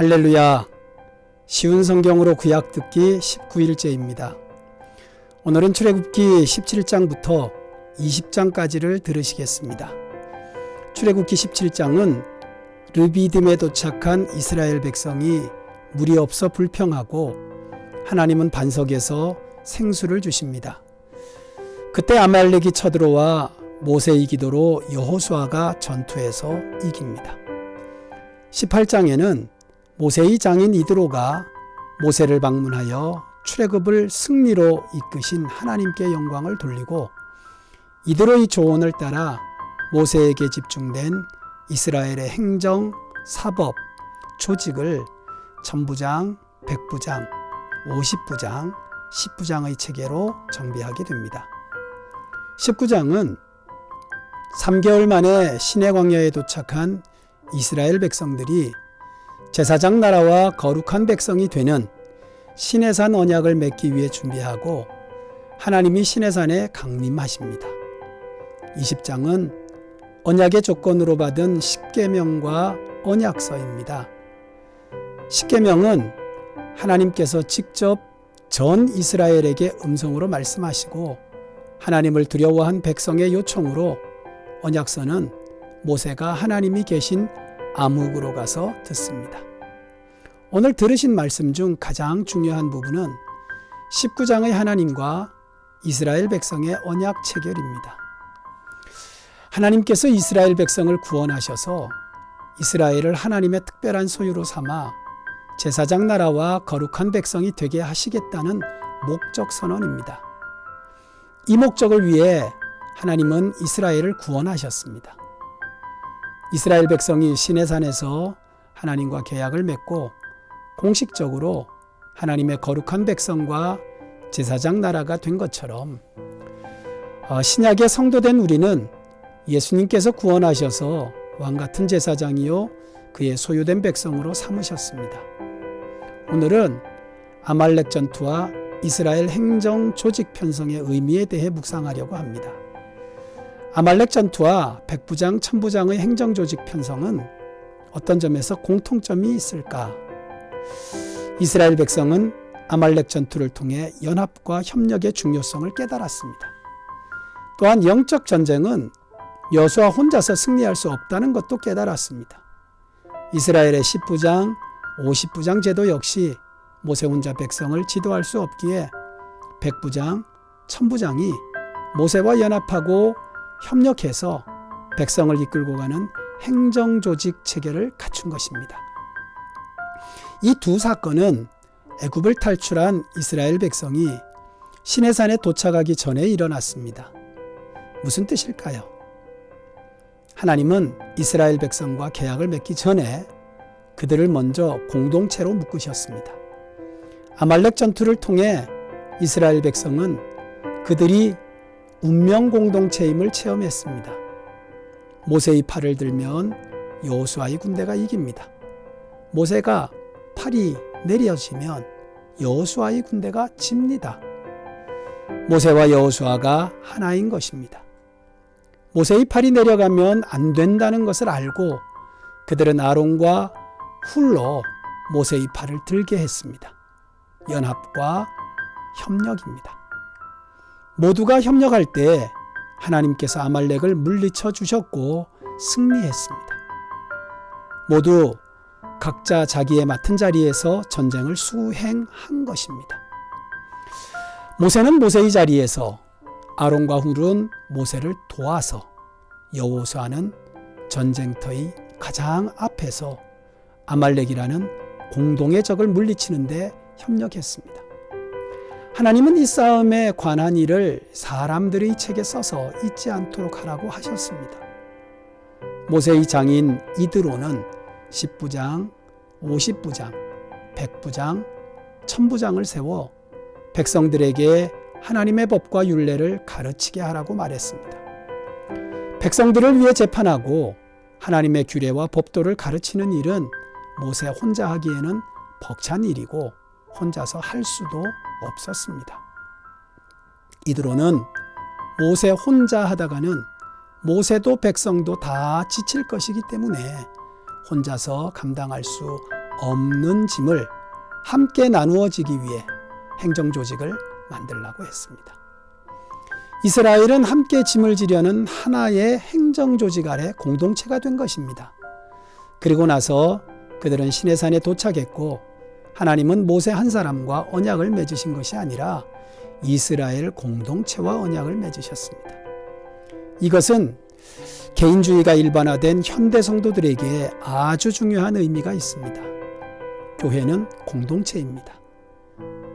할렐루야. 쉬운 성경으로 구약 듣기 19일째입니다. 오늘은 출애굽기 17장부터 20장까지를 들으시겠습니다. 출애굽기 17장은 르비딤에 도착한 이스라엘 백성이 물이 없어 불평하고 하나님은 반석에서 생수를 주십니다. 그때 아말렉이 쳐들어와 모세의 기도로 여호수아가 전투에서 이깁니다. 18장에는 모세의 장인 이드로가 모세를 방문하여 출애굽을 승리로 이끄신 하나님께 영광을 돌리고 이드로의 조언을 따라 모세에게 집중된 이스라엘의 행정, 사법, 조직을 천부장, 백부장, 오십부장, 십부장의 체계로 정비하게 됩니다. 19장은 3개월 만에 시내 광야에 도착한 이스라엘 백성들이 제사장 나라와 거룩한 백성이 되는 시내산 언약을 맺기 위해 준비하고 하나님이 시내산에 강림하십니다. 20장은 언약의 조건으로 받은 십계명과 언약서입니다. 십계명은 하나님께서 직접 전 이스라엘에게 음성으로 말씀하시고 하나님을 두려워한 백성의 요청으로 언약서는 모세가 하나님이 계신 암흑으로 가서 듣습니다. 오늘 들으신 말씀 중 가장 중요한 부분은 19장의 하나님과 이스라엘 백성의 언약 체결입니다. 하나님께서 이스라엘 백성을 구원하셔서 이스라엘을 하나님의 특별한 소유로 삼아 제사장 나라와 거룩한 백성이 되게 하시겠다는 목적 선언입니다. 이 목적을 위해 하나님은 이스라엘을 구원하셨습니다. 이스라엘 백성이 시내산에서 하나님과 계약을 맺고 공식적으로 하나님의 거룩한 백성과 제사장 나라가 된 것처럼 어, 신약의 성도된 우리는 예수님께서 구원하셔서 왕 같은 제사장이요 그의 소유된 백성으로 삼으셨습니다. 오늘은 아말렉 전투와 이스라엘 행정 조직 편성의 의미에 대해 묵상하려고 합니다. 아말렉 전투와 백부장, 천부장의 행정 조직 편성은 어떤 점에서 공통점이 있을까? 이스라엘 백성은 아말렉 전투를 통해 연합과 협력의 중요성을 깨달았습니다. 또한 영적 전쟁은 여수와 혼자서 승리할 수 없다는 것도 깨달았습니다. 이스라엘의 10부장, 50부장 제도 역시 모세 혼자 백성을 지도할 수 없기에 백부장, 천부장이 모세와 연합하고 협력해서 백성을 이끌고 가는 행정 조직 체계를 갖춘 것입니다. 이 두 사건은 애굽을 탈출한 이스라엘 백성이 시내산에 도착하기 전에 일어났습니다. 무슨 뜻일까요? 하나님은 이스라엘 백성과 계약을 맺기 전에 그들을 먼저 공동체로 묶으셨습니다. 아말렉 전투를 통해 이스라엘 백성은 그들이 운명 공동체임을 체험했습니다. 모세의 팔을 들면 여호수아의 군대가 이깁니다. 모세가 팔이 내려지면 여호수아의 군대가 집니다. 모세와 여호수아가 하나인 것입니다. 모세의 팔이 내려가면 안 된다는 것을 알고 그들은 아론과 훌로 모세의 팔을 들게 했습니다. 연합과 협력입니다. 모두가 협력할 때 하나님께서 아말렉을 물리쳐 주셨고 승리했습니다. 모두 각자 자기의 맡은 자리에서 전쟁을 수행한 것입니다. 모세는 모세의 자리에서 아론과 훌은 모세를 도와서 여호수아는 전쟁터의 가장 앞에서 아말렉이라는 공동의 적을 물리치는데 협력했습니다. 하나님은 이 싸움에 관한 일을 사람들의 책에 써서 잊지 않도록 하라고 하셨습니다. 모세의 장인 이드로는 10부장, 50부장, 100부장, 1000부장을 세워 백성들에게 하나님의 법과 윤례를 가르치게 하라고 말했습니다. 백성들을 위해 재판하고 하나님의 규례와 법도를 가르치는 일은 모세 혼자 하기에는 벅찬 일이고 혼자서 할 수도 없었습니다. 이드로는 모세 혼자 하다가는 모세도 백성도 다 지칠 것이기 때문에 혼자서 감당할 수 없는 짐을 함께 나누어지기 위해 행정조직을 만들라고 했습니다. 이스라엘은 함께 짐을 지려는 하나의 행정조직 아래 공동체가 된 것입니다. 그리고 나서 그들은 시내산에 도착했고 하나님은 모세 한 사람과 언약을 맺으신 것이 아니라 이스라엘 공동체와 언약을 맺으셨습니다. 이것은 개인주의가 일반화된 현대 성도들에게 아주 중요한 의미가 있습니다. 교회는 공동체입니다.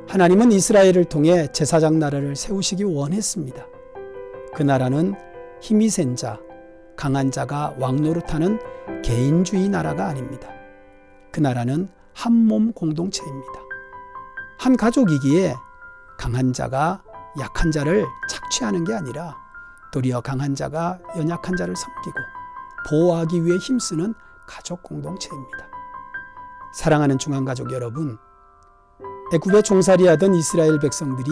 하나님은 이스라엘을 통해 제사장 나라를 세우시기 원했습니다. 그 나라는 힘이 센 자, 강한 자가 왕노릇하는 개인주의 나라가 아닙니다. 그 나라는 한 몸 공동체입니다. 한 가족이기에 강한 자가 약한 자를 착취하는 게 아니라 도리어 강한 자가 연약한 자를 섬기고 보호하기 위해 힘쓰는 가족 공동체입니다. 사랑하는 중앙가족 여러분, 애굽에 종살이하던 이스라엘 백성들이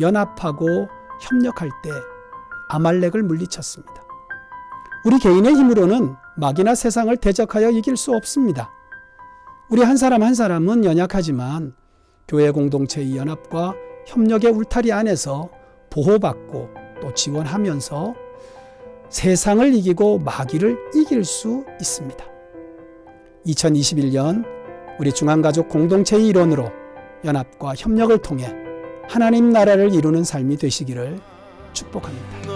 연합하고 협력할 때 아말렉을 물리쳤습니다. 우리 개인의 힘으로는 막이나 세상을 대적하여 이길 수 없습니다. 우리 한 사람 한 사람은 연약하지만 교회 공동체의 연합과 협력의 울타리 안에서 보호받고 또 지원하면서 세상을 이기고 마귀를 이길 수 있습니다. 2021년 우리 중앙가족 공동체의 일원으로 연합과 협력을 통해 하나님 나라를 이루는 삶이 되시기를 축복합니다.